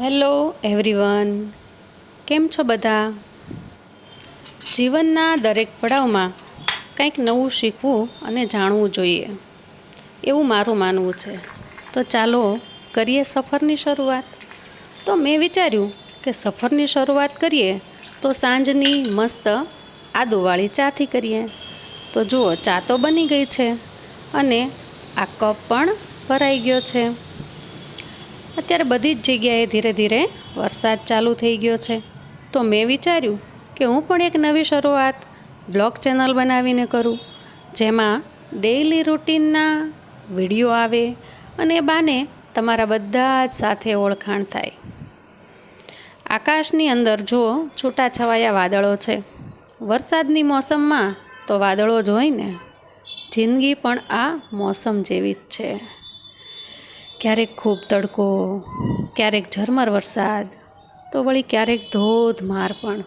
Hello everyone. કેમ છો બધા? જીવનના દરેક પડાવમાં કંઈક નવું શીખવું અને જાણવું જોઈએ. એવું મારું માનવું છે. તો ચાલો કરીએ સફરની શરૂઆત. તો મેં વિચાર્યું કે સફરની શરૂઆત કરીએ તો સાંજની મસ્ત આદુવાળી ચાથી કરીએ. તો જુઓ, ચા તો બની ગઈ છે અને આ કપ પણ ભરાઈ ગયો છે. અત્યારે બધી જ જગ્યાએ ધીરે ધીરે વરસાદ ચાલુ થઈ ગયો છે. તો મેં વિચાર્યું કે હું પણ એક નવી શરૂઆત બ્લોગ ચેનલ બનાવીને કરું, જેમાં ડેઈલી રૂટીનના વીડિયો આવે અને બાને તમારા બધા જ સાથે ઓળખાણ થાય. આકાશની અંદર જુઓ છૂટાછવાયા વાદળો છે, વરસાદની મોસમમાં તો વાદળો જોઈને જિંદગી પણ આ મોસમ જેવી જ છે. ક્યારેક ખૂબ તડકો, ક્યારેક ઝરમર વરસાદ, તો વળી ક્યારેક ધોધમાર પણ.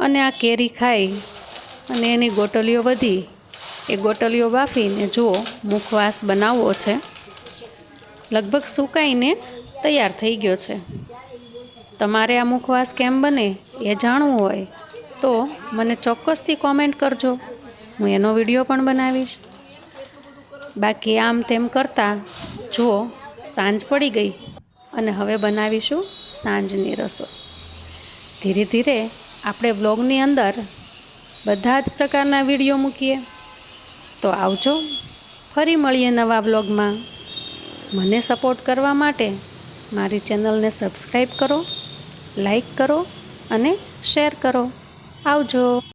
અને આ કેરી ખાઈ અને એની ગોટલીઓ વધી, એ ગોટલીઓ બાફીને જુઓ, મુખવાસ બનાવવો છે. લગભગ સુકાઈને તૈયાર થઈ ગયો છે. તમારે આ મુખવાસ કેમ બને એ જાણવું હોય તો મને ચોક્કસથી કોમેન્ટ કરજો. હું એનો વીડિયો પણ બનાવીશ. બાકી આમ તેમ કરતાં જો સાંજ પડી ગઈ અને હવે બનાવીશું સાંજની રસોઈ. ધીરે ધીરે આપણે બ્લોગની અંદર બધા જ પ્રકારના વીડિયો મૂકીએ. તો આવજો, ફરી મળીએ નવા બ્લોગમાં મને સપોર્ટ કરવા માટે મારી ચેનલને સબસ્ક્રાઈબ કરો લાઈક કરો અને શેર કરો. આવજો.